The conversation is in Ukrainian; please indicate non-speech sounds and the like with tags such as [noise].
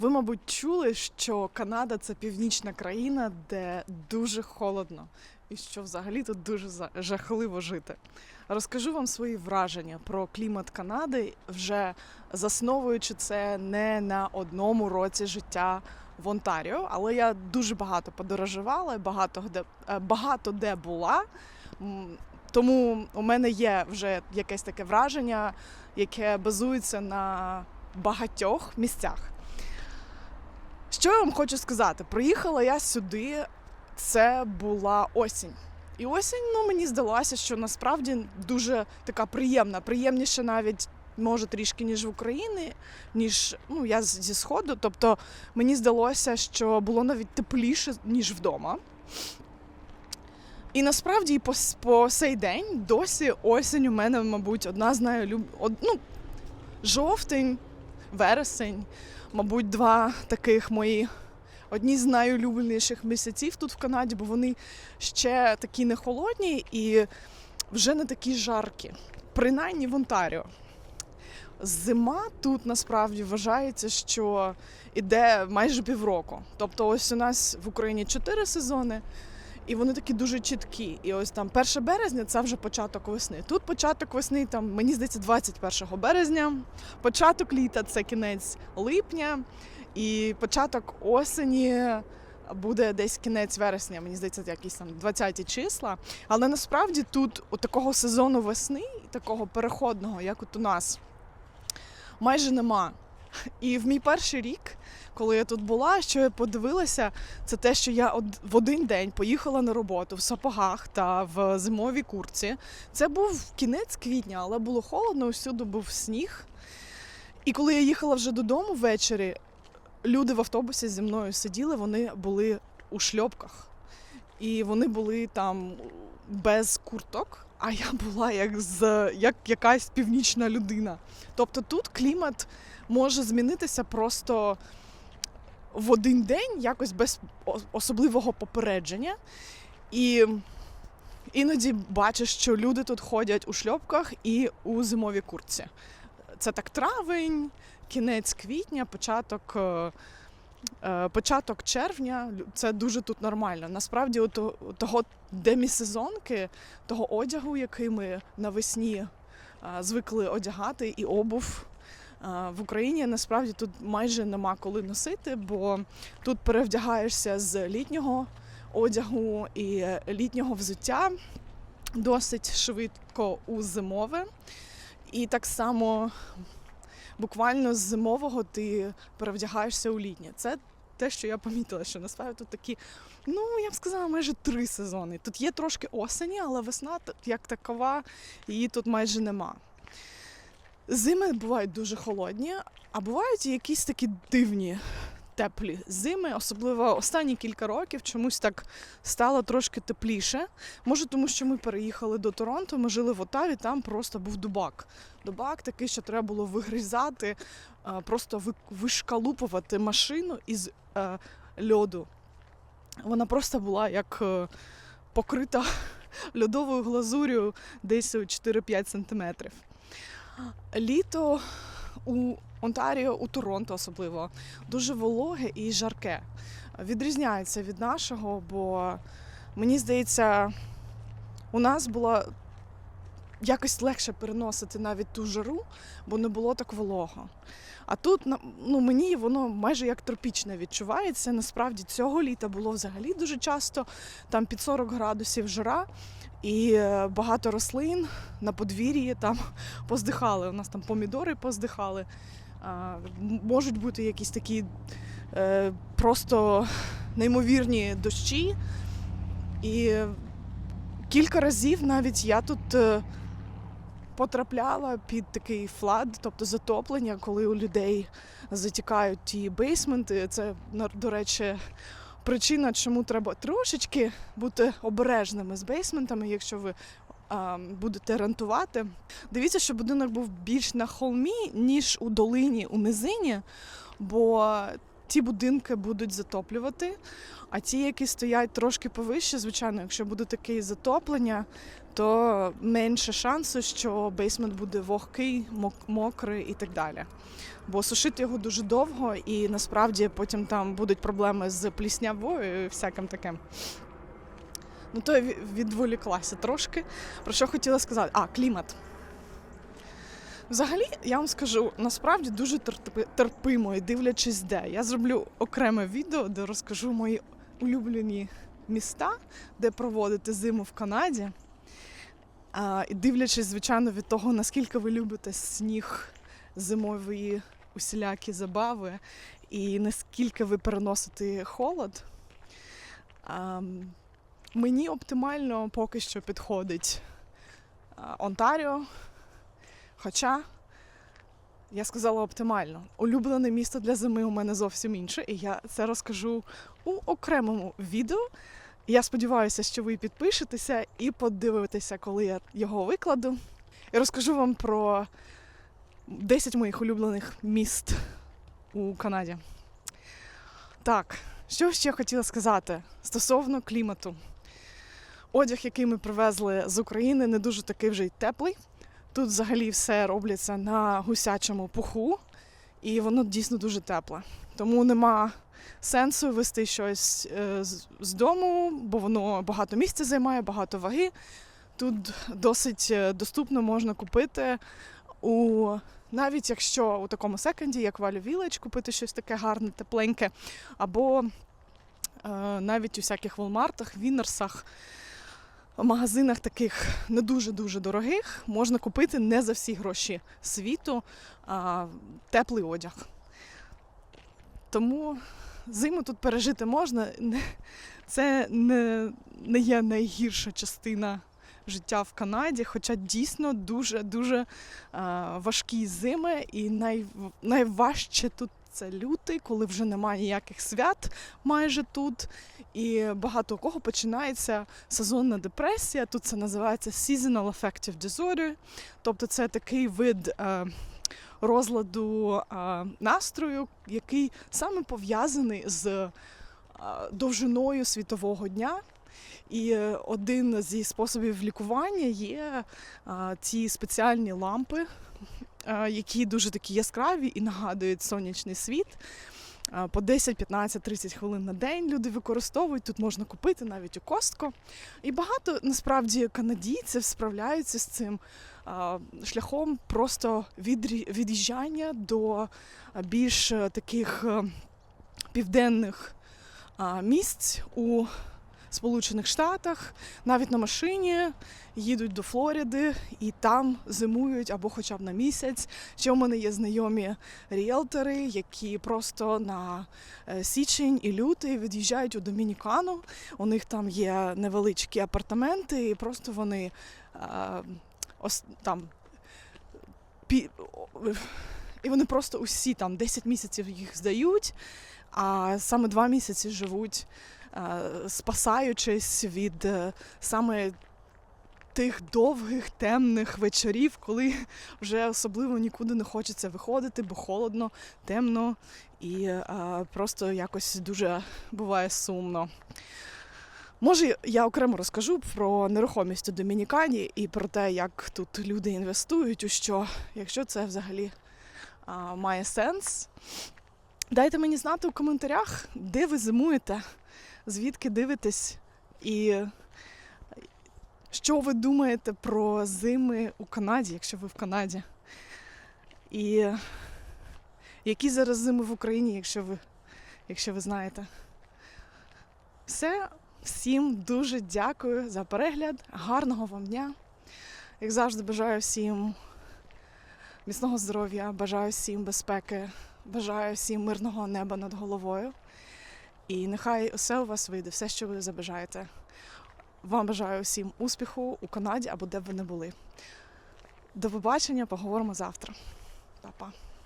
Ви, мабуть, чули, що Канада це північна країна, де дуже холодно, і що взагалі тут дуже жахливо жити. Розкажу вам свої враження про клімат Канади, вже засновуючи це не на одному році життя в Онтаріо, але я дуже багато подорожувала, багато де, е, багато де була. Тому у мене є вже якесь таке враження, яке базується на багатьох місцях. Що я вам хочу сказати? Приїхала я сюди, це була осінь. І осінь, ну мені здалося, що насправді дуже така приємна, приємніше навіть. Може трішки ніж в Україні, ніж ну я зі сходу. Тобто мені здалося, що було навіть тепліше ніж вдома. І насправді по, по сей день досі осінь у мене, мабуть, одна з найлюб... од... ну, жовтень, вересень, мабуть, два таких мої одні з найулюбленіших місяців тут в Канаді, бо вони ще такі не холодні і вже не такі жаркі. Принаймні в Онтаріо. Зима тут насправді вважається, що іде майже півроку. Тобто, ось у нас в Україні чотири сезони, і вони такі дуже чіткі. І ось там 1 березня це вже початок весни. Тут початок весни, там мені здається, 21 березня. Початок літа це кінець липня, і початок осені буде десь кінець вересня, мені здається, якісь там 20 числа. Але насправді тут у такого сезону весни, такого переходного, як от у нас, майже нема. І в мій перший рік, коли я тут була, що я подивилася, це те, що я в один день поїхала на роботу в сапогах та в зимовій курці. Це був кінець квітня, але було холодно, усюди був сніг. І коли я їхала вже додому ввечері, люди в автобусі зі мною сиділи, вони були у шльопках. І вони були там без курток, а я була як, з, як якась північна людина. Тобто тут клімат може змінитися просто в один день, якось без особливого попередження. І іноді бачиш, що люди тут ходять у шльопках і у зимовій куртці. Це так травень, кінець квітня, початок. Е, Початок червня це дуже тут нормально. Насправді, от, того демісезонки, того одягу, який ми навесні е, звикли одягати, і обув е, в Україні насправді тут майже нема коли носити, бо тут перевдягаєшся з літнього одягу і літнього взуття досить швидко у зимове. І так само буквально з зимового ти перевдягаєшся у літнє. Це те, що я помітила, що насправді тут такі, ну я б сказала, майже три сезони. Тут є трошки осені, але весна як такова, її тут майже нема. Зими бувають дуже холодні, а бувають і якісь такі дивні теплі зими, особливо останні кілька років чомусь так стало трошки тепліше. Може, тому що ми переїхали до Торонто, ми жили в Отаві, там просто був дубак. Дубак такий, що треба було вигризати, е, просто вишкалупувати машину із е, льоду. Вона просто була як е, покрита [laughs] льодовою глазур'ю десь у 4-5 сантиметрів. Літо у Онтаріо, у Торонто особливо, дуже вологе і жарке. Відрізняється від нашого, бо мені здається, у нас було якось легше переносити навіть ту жару, бо не було так волого. А тут ну, мені воно майже як тропічне відчувається. Насправді цього літа було взагалі дуже часто там під 40 градусів жара, і е, багато рослин на подвір'ї там [laughs] поздихали. У нас там помідори поздихали. Можуть бути якісь такі е, просто неймовірні дощі. І кілька разів навіть я тут е, потрапляла під такий флад, тобто затоплення, коли у людей затікають ті бейсменти. Це, до речі, причина, чому треба трошечки бути обережними з бейсментами, якщо ви будете рентувати. Дивіться, що будинок був більш на холмі, ніж у долині, у низині, бо ті будинки будуть затоплювати, а ті, які стоять трошки повище, звичайно, якщо буде таке затоплення, то менше шансу, що бейсмент буде вогкий, мок- мокрий і так далі. Бо сушити його дуже довго, і насправді потім там будуть проблеми з пліснявою і всяким таким. Ну, то я відволіклася трошки. Про що хотіла сказати? А, клімат. Взагалі, я вам скажу, насправді дуже терпимо і дивлячись де. Я зроблю окреме відео, де розкажу мої улюблені міста, де проводити зиму в Канаді. А, і дивлячись, звичайно, від того, наскільки ви любите сніг, зимові усілякі забави, і наскільки ви переносите холод. А, мені оптимально поки що підходить Онтаріо. Хоча я сказала оптимально. Улюблене місто для зими у мене зовсім інше, і я це розкажу у окремому відео. Я сподіваюся, що ви підпишетеся і подивитеся, коли я його викладу. І розкажу вам про 10 моїх улюблених міст у Канаді. Так, що ще хотіла сказати стосовно клімату. Одяг, який ми привезли з України, не дуже такий вже й теплий. Тут взагалі все робляться на гусячому пуху, і воно дійсно дуже тепле. Тому нема сенсу вести щось е, з- дому, бо воно багато місця займає, багато ваги. Тут досить е, доступно можна купити у навіть якщо у такому секонді, як Value Village, купити щось таке гарне, тепленьке, або е, навіть у всяких волмартах, вінерсах, магазинах таких не дуже-дуже дорогих можна купити не за всі гроші світу а, теплий одяг. Тому зиму тут пережити можна. Це не, не є найгірша частина життя в Канаді, хоча дійсно дуже-дуже важкі зими, і най, найважче тут це лютий, коли вже немає ніяких свят майже тут. І багато у кого починається сезонна депресія. Тут це називається seasonal affective disorder, тобто це такий вид е, розладу е, настрою, який саме пов'язаний з е, довжиною світового дня. І один зі способів лікування є е, ці спеціальні лампи, які дуже такі яскраві і нагадують сонячний світ. Е, По 10, 15, 30 хвилин на день люди використовують. Тут можна купити навіть у костко. І багато насправді канадійців справляються з цим шляхом просто від'їжджання до більш е, таких е, південних місць у Сполучених Штатах, навіть на машині їдуть до Флориди і там зимують або хоча б на місяць. Ще у мене є знайомі ріелтори, які просто на е, січень і лютий від'їжджають у Домінікану. У них там є невеличкі апартаменти, і просто вони е, ос, там пі, і вони просто усі там 10 місяців їх здають, а саме 2 місяці живуть, е, спасаючись від е, саме тих довгих темних вечорів, коли вже особливо нікуди не хочеться виходити, бо холодно, темно і е, просто якось дуже буває сумно. Може, я окремо розкажу про нерухомість у Домінікані і про те, як тут люди інвестують, у що, якщо це взагалі а, має сенс. Дайте мені знати у коментарях, де ви зимуєте, звідки дивитесь, і що ви думаєте про зими у Канаді, якщо ви в Канаді. І які зараз зими в Україні, якщо ви, якщо ви знаєте. Все, всім дуже дякую за перегляд. Гарного вам дня. Як завжди, бажаю всім міцного здоров'я, бажаю всім безпеки, бажаю всім мирного неба над головою. І нехай усе у вас вийде, все, що ви забажаєте. Вам бажаю всім успіху у Канаді або де б ви не були. До побачення, поговоримо завтра. Па-па.